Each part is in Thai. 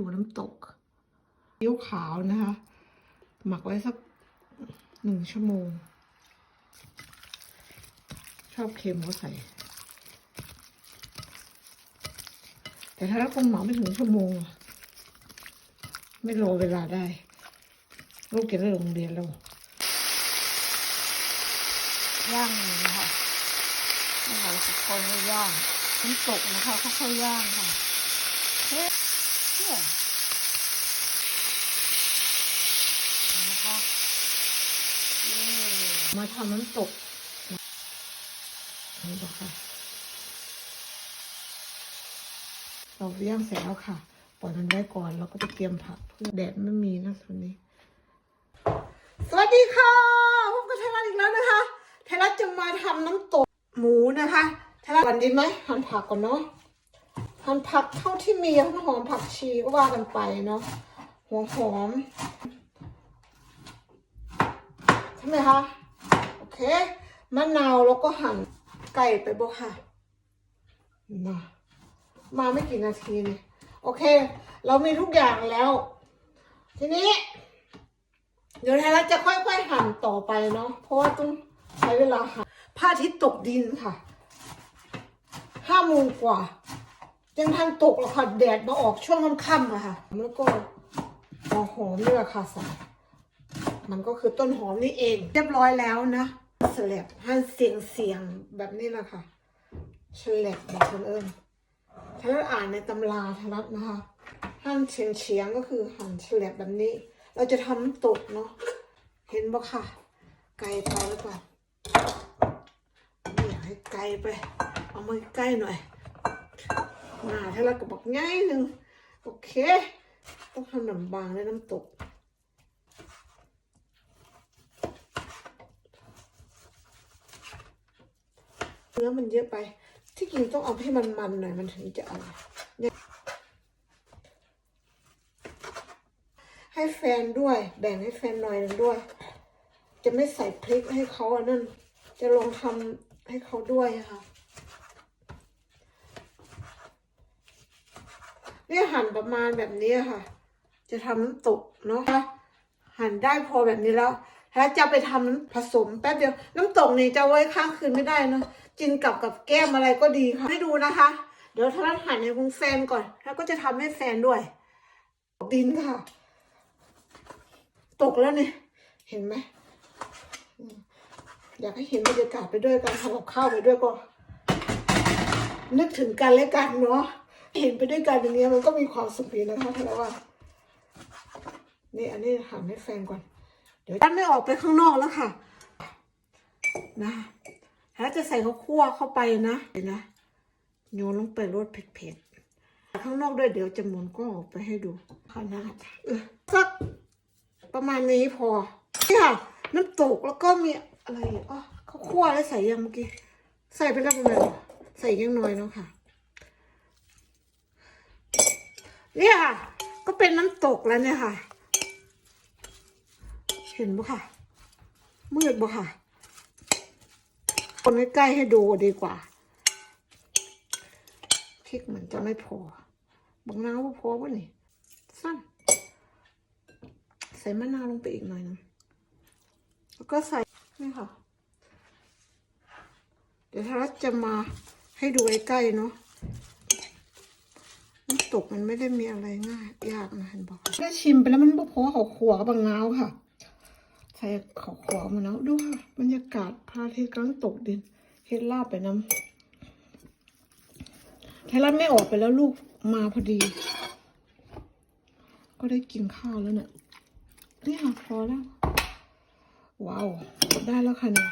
ดูน้ำตกซีอิ๊วขาวนะคะ หมักไว้สักหนึ่งชั่วโมง ชอบเค็มก็ใส่ แต่ถ้าคนหมักไม่ถึงชั่วโมง ไม่รอเวลาได้ ลูกจะได้โรงเรียนแล้วย่างเลยนะคะนี่ค่ะเราจะค่อยๆย่างน้ำตกนะคะค่อยๆย่างค่ะเฮ้ยเนี่ย นะคะมาทำน้ำตกนี่บอกค่ะเราย่างเสร็จแล้วค่ะปล่อยมันไว้ก่อนแล้วก็ไปเตรียมผักเพื่อแดดไม่มีนะส่วนนี้ สวัสดีค่ะพบกับไทยรัฐอีกแล้วนะคะไทยรัฐจะมาทำน้ำตกหมูนะคะไทยรัฐก่อนดีไหมหั่นผักก่อนเนาะหั่นผักเท่าที่มีทั้งหอมผักชีก็ว่ากันไปเนาะหัวหอม ใช่ไหมคะ โอเค มะนาวแล้วก็หั่นไก่ไปบ่ค่ะ มา มาไม่กี่นาทีนี่ โอเค เรามีทุกอย่างแล้ว ทีนี้ เดี๋ยวไทยรัฐจะค่อยๆหั่นต่อไปเนาะ เพราะว่าต้องใช้เวลาหั่นพระอาทิตย์ตกดินค่ะ ห้าโมงกว่า ยังทันตกหรอกค่ะ แดดมาออกช่วงค่ำๆอะค่ะ แล้วก็หัวหอมนี่แหละค่ะใส่ มันก็คือต้นหอมนี่เอง เรียบร้อยแล้วนะสลับหั่นเสียงเสียงแบบนี้แหละค่ะฉลับแบบคนเอิญถ้าเราอ่านในตำราทรัฐนะคะหั่นเฉียงเฉียงก็คือหั่นฉลับแบบนี้ เราจะทำตกเนาะเห็นบ่ค่ะ ไกลไปหรือเปล่าไม่อยากให้ไกลไป เอามาใกล้หน่อยหนาถ้าเราก็บอกง่ายหนึ่งโอเค ต้องทำหนำบางด้วยน้ำตก นื้อมันเยอะไป ที่จริงต้องเอาให้มันมันหน่อยมันถึงจะอร่อยให้แฟนด้วย แบ่งให้แฟนหน่อยหนึ่งด้วย จะไม่ใส่พริกให้เขาอันนั่นจะลองทำให้เขาด้วยอะค่ะ เนี่ยหั่นประมาณแบบนี้ค่ะ จะทำน้ำตกเนาะหั่นได้พอแบบนี้แล้ว แล้วจะไปทำน้ำผสมแป๊บเดียว น้ำตกนี่จะไว้ข้างคืนไม่ได้นะกินกับกับแก้มอะไรก็ดีค่ะให้ดูนะคะ เดี๋ยวถ้าเราหั่นให้คุณแฟนก่อน แล้วก็จะทำให้แฟนด้วย ดินค่ะ ตกแล้วเนี่ยเห็นไหมอยากให้เห็นบรรยากาศไปด้วยการทำกับข้าวไปด้วยก็ นึกถึงกันและกันเนาะเห็นไปด้วยกันอย่างเงี้ยมันก็มีความสุขดีนะคะท่านว่า นี่อันนี้หันให้แฟนก่อน เดี๋ยวท่านไม่ออกไปข้างนอกแล้วค่ะ นะถ้าจะใส่ข้าวคั่วเข้าไปนะเดี๋ยวนะโยนลงไปรสเผ็ดๆ ข้างนอกด้วยเดี๋ยวจะหมุนกล้องออกไปให้ดูขนาดเออสักประมาณนี้พอนี่ค่ะน้ำตกแล้วก็มีอะไรอ๋อข้าวคั่วแล้วใส่ยังเมื่อกี้ใส่ไปแล้วประมาณใส่ยังน้อยเนาะค่ะเนี่ยค่ะ ก็เป็นน้ำตกแล้วเนี่ยค่ะ เห็นปะค่ะ มืดปะค่ะ คนใกล้ๆให้ดูดีกว่าพริกเหมือนจะไม่พอบางนาวบ่พอวะนี่สั้นใส่มะนาวลงไปอีกหน่อยนึงแล้วก็ใส่นี่ค่ะ เดี๋ยวถ้าเราจะมาให้ดูใกล้ๆเนาะน้ำตกมันไม่ได้มีอะไรง่ายยากนะเห็นบอกได้ชิมไปแล้วมันบ่พอเขาขัวกับบางนาวค่ะ ใส่ขาขัวมาแล้วดูค่ะบรรยากาศพระอาทิตย์กำลังตกดินเฮ็ดลาบไปน้ำไทยรัฐไม่ออกไปแล้วลูกมาพอดี ก็ได้กินข้าวแล้วเนี่ยนี่ค่ะพอแล้วว้าวได้แล้วค่ะเนี่ย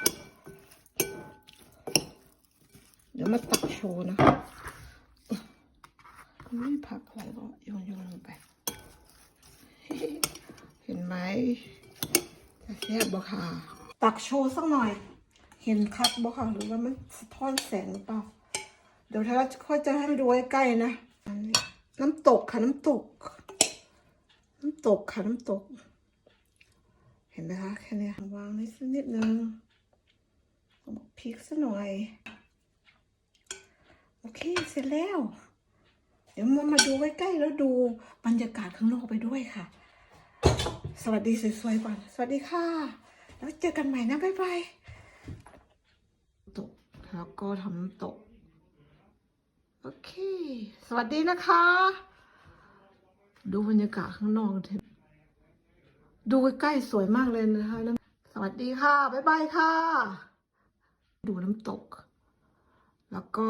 เดี๋ยวมาตักโชว์นะคะไม่ผักอะไรก็โยนโยนลงไป เห็นไหม แซ่บบ่ค่ะ ตักโชว์สักหน่อย เห็นคัดบ่ค่ะหรือว่ามันสะท้อนแสงหรือเปล่า เดี๋ยวถ้าค่อยจะให้ดูใกล้ๆนะ น้ำตกค่ะน้ำตก น้ำตกค่ะน้ำตก เห็นไหมคะแค่นี้วางนิดสักนิดนึงพริกสักหน่อย โอเคเสร็จแล้ว เดี๋ยวมามาดูใกล้ๆแล้วดูบรรยากาศข้างนอกไปด้วยค่ะ สวัสดีสวยๆก่อน สวัสดีค่ะ แล้วเจอกันใหม่นะ บ๊ายบายตกแล้วก็ทำตก โอเค สวัสดีนะคะ ดูบรรยากาศข้างนอกเถอะดูใกล้ๆสวยมากเลยนะคะแล้วสวัสดีค่ะ บ๊ายบายค่ะ ดูน้ำตก แล้วก็